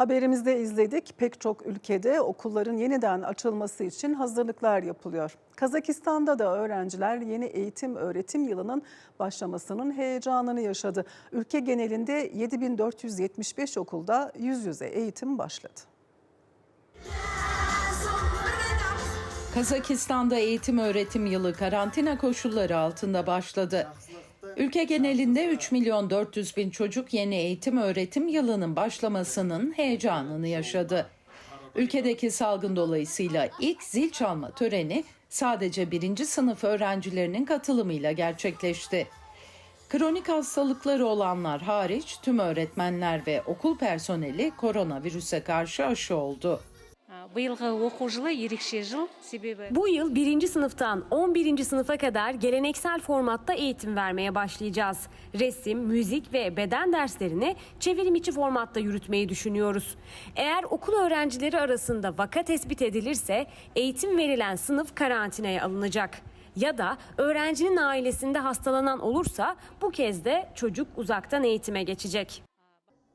Haberimizde izledik. Pek çok ülkede okulların yeniden açılması için hazırlıklar yapılıyor. Kazakistan'da da öğrenciler yeni eğitim öğretim yılının başlamasının heyecanını yaşadı. Ülke genelinde 7475 okulda yüz yüze eğitim başladı. Kazakistan'da eğitim öğretim yılı karantina koşulları altında başladı. Ülke genelinde 3 milyon 400 bin çocuk yeni eğitim öğretim yılının başlamasının heyecanını yaşadı. Ülkedeki salgın dolayısıyla ilk zil çalma töreni sadece birinci sınıf öğrencilerinin katılımıyla gerçekleşti. Kronik hastalıkları olanlar hariç tüm öğretmenler ve okul personeli koronavirüse karşı aşı oldu. Bu yıl birinci sınıftan 11. sınıfa kadar geleneksel formatta eğitim vermeye başlayacağız. Resim, müzik ve beden derslerini çevrim içi formatta yürütmeyi düşünüyoruz. Eğer okul öğrencileri arasında vaka tespit edilirse eğitim verilen sınıf karantinaya alınacak. Ya da öğrencinin ailesinde hastalanan olursa bu kez de çocuk uzaktan eğitime geçecek.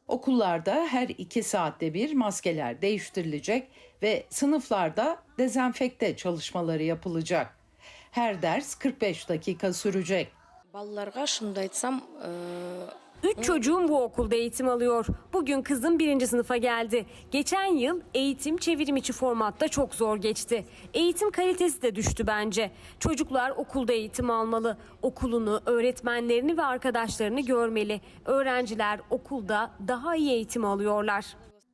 Okullarda her iki saatte bir maskeler değiştirilecek ve sınıflarda dezenfekte çalışmaları yapılacak. Her ders 45 dakika sürecek. балаларға шынымды айтсам э, Üç çocuğum bu okulda eğitim alıyor. Bugün kızım birinci sınıfa geldi. Geçen yıl eğitim çevrim içi formatta çok zor geçti. Eğitim kalitesi de düştü bence. Çocuklar okulda eğitim almalı. Okulunu, öğretmenlerini ve arkadaşlarını görmeli. Öğrenciler okulda daha iyi eğitim alıyorlar.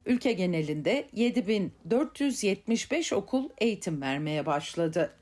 Ülke genelinde 7475 okul eğitim vermeye başladı.